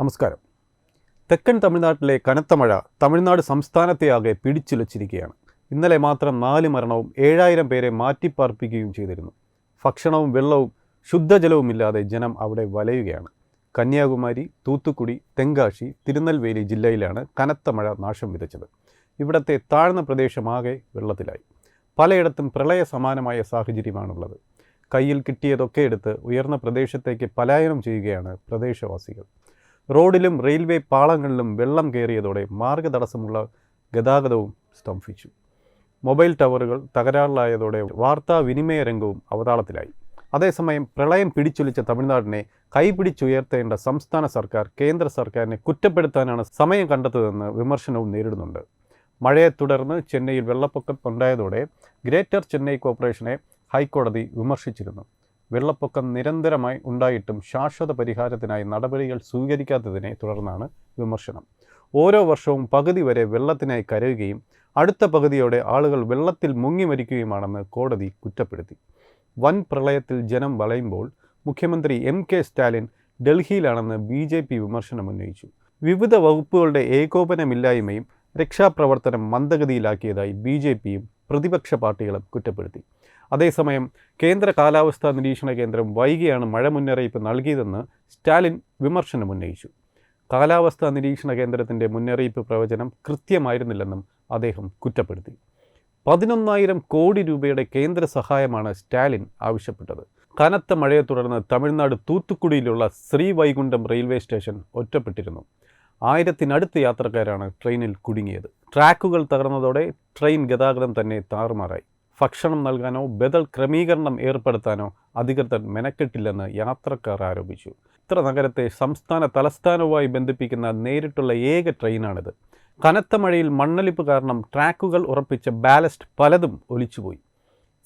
നമസ്കാരം. തെക്കൻ തമിഴ്നാട്ടിലെ കനത്ത മഴ തമിഴ്നാട് സംസ്ഥാനത്തെയാകെ പിടിച്ചുലച്ചിരിക്കുകയാണ്. ഇന്നലെ മാത്രം നാല് മരണവും ഏഴായിരം പേരെ മാറ്റിപ്പാർപ്പിക്കുകയും ചെയ്തിരുന്നു. ഭക്ഷണവും വെള്ളവും ശുദ്ധജലവുമില്ലാതെ ജനം അവിടെ വലയുകയാണ്. കന്യാകുമാരി തൂത്തുക്കുടി തെങ്കാശി തിരുനെൽവേലി ജില്ലയിലാണ് കനത്ത മഴ നാശം വിതച്ചത്. ഇവിടത്തെ താഴ്ന്ന പ്രദേശമാകെ വെള്ളത്തിലായി. പലയിടത്തും പ്രളയ സമാനമായ സാഹചര്യമാണുള്ളത്. കയ്യിൽ കിട്ടിയതൊക്കെ എടുത്ത് ഉയർന്ന പ്രദേശത്തേക്ക് പലായനം ചെയ്യുകയാണ് പ്രദേശവാസികൾ. റോഡിലും റെയിൽവേ പാളങ്ങളിലും വെള്ളം കയറിയതോടെ മാർഗതടസ്സമുള്ള ഗതാഗതവും സ്തംഭിച്ചു. മൊബൈൽ ടവറുകൾ തകരാറിലായതോടെ വാർത്താവിനിമയ രംഗവും അവതാളത്തിലായി. അതേസമയം പ്രളയം പിടിച്ചൊലിച്ച തമിഴ്നാടിനെ കൈപിടിച്ചുയർത്തേണ്ട സംസ്ഥാന സർക്കാർ കേന്ദ്ര സർക്കാരിനെ കുറ്റപ്പെടുത്താനാണ് സമയം കണ്ടെത്തതെന്ന് വിമർശനവും നേരിടുന്നുണ്ട്. മഴയെ തുടർന്ന് ചെന്നൈയിൽ വെള്ളപ്പൊക്കം ഉണ്ടായതോടെ ഗ്രേറ്റർ ചെന്നൈ കോർപ്പറേഷനെ ഹൈക്കോടതി വിമർശിച്ചിരുന്നു. വെള്ളപ്പൊക്കം നിരന്തരമായി ഉണ്ടായിട്ടും ശാശ്വത പരിഹാരത്തിനായി നടപടികൾ സ്വീകരിക്കാത്തതിനെ തുടർന്നാണ് വിമർശനം. ഓരോ വർഷവും പകുതി വരെ വെള്ളത്തിനായി കരയുകയും അടുത്ത പകുതിയോടെ ആളുകൾ വെള്ളത്തിൽ മുങ്ങി മരിക്കുകയുമാണെന്ന് കോടതി കുറ്റപ്പെടുത്തി. വൻ പ്രളയത്തിൽ ജനം വളയുമ്പോൾ മുഖ്യമന്ത്രി എം കെ സ്റ്റാലിൻ ഡൽഹിയിലാണെന്ന് ബി ജെ പി വിമർശനം ഉന്നയിച്ചു. വിവിധ വകുപ്പുകളുടെ ഏകോപനമില്ലായ്മയും രക്ഷാപ്രവർത്തനം മന്ദഗതിയിലാക്കിയതായി ബി ജെ പിയും പ്രതിപക്ഷ പാർട്ടികളും കുറ്റപ്പെടുത്തി. അതേസമയം കേന്ദ്ര കാലാവസ്ഥാ നിരീക്ഷണ കേന്ദ്രം വൈകിയാണ് മഴ മുന്നറിയിപ്പ് നൽകിയതെന്ന് സ്റ്റാലിൻ വിമർശനം ഉന്നയിച്ചു കാലാവസ്ഥാ നിരീക്ഷണ കേന്ദ്രത്തിന്റെ മുന്നറിയിപ്പ് പ്രവചനം കൃത്യമായിരുന്നില്ലെന്നും അദ്ദേഹം കുറ്റപ്പെടുത്തി. പതിനൊന്നായിരം കോടി രൂപയുടെ കേന്ദ്ര സഹായമാണ് സ്റ്റാലിൻ ആവശ്യപ്പെട്ടത്. കനത്ത മഴയെ തുടർന്ന് തമിഴ്നാട് തൂത്തുക്കുടിയിലുള്ള ശ്രീവൈകുണ്ഠം റെയിൽവേ സ്റ്റേഷൻ ഒറ്റപ്പെട്ടിരുന്നു. ആയിരത്തിനടുത്ത് യാത്രക്കാരാണ് ട്രെയിനിൽ കുടുങ്ങിയത്. ട്രാക്കുകൾ തകർന്നതോടെ ട്രെയിൻ ഗതാഗതം തന്നെ താറുമാറായി. ഭക്ഷണം നൽകാനോ ബദൽ ക്രമീകരണം ഏർപ്പെടുത്താനോ അധികൃതർ മെനക്കെട്ടില്ലെന്ന് യാത്രക്കാർ ആരോപിച്ചു. ഇത്ര നഗരത്തെ സംസ്ഥാന തലസ്ഥാനവുമായി ബന്ധിപ്പിക്കുന്ന നേരിട്ടുള്ള ഏക ട്രെയിനാണിത്. കനത്ത മഴയിൽ മണ്ണൊലിപ്പ് കാരണം ട്രാക്കുകൾ ഉറപ്പിച്ച ബാലസ്റ്റ് പലതും ഒലിച്ചുപോയി.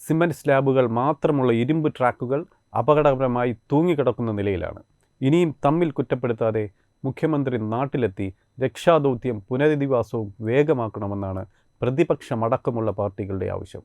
സിമന്റ് സ്ലാബുകൾ മാത്രമുള്ള ഇരുമ്പ് ട്രാക്കുകൾ അപകടകരമായി തൂങ്ങിക്കിടക്കുന്ന നിലയിലാണ്. ഇനിയും തമ്മിൽ കുറ്റപ്പെടുത്താതെ മുഖ്യമന്ത്രി നാട്ടിലെത്തി രക്ഷാദൗത്യം പുനരധിവാസവും വേഗമാക്കണമെന്നാണ് പ്രതിപക്ഷമടക്കമുള്ള പാർട്ടികളുടെ ആവശ്യം.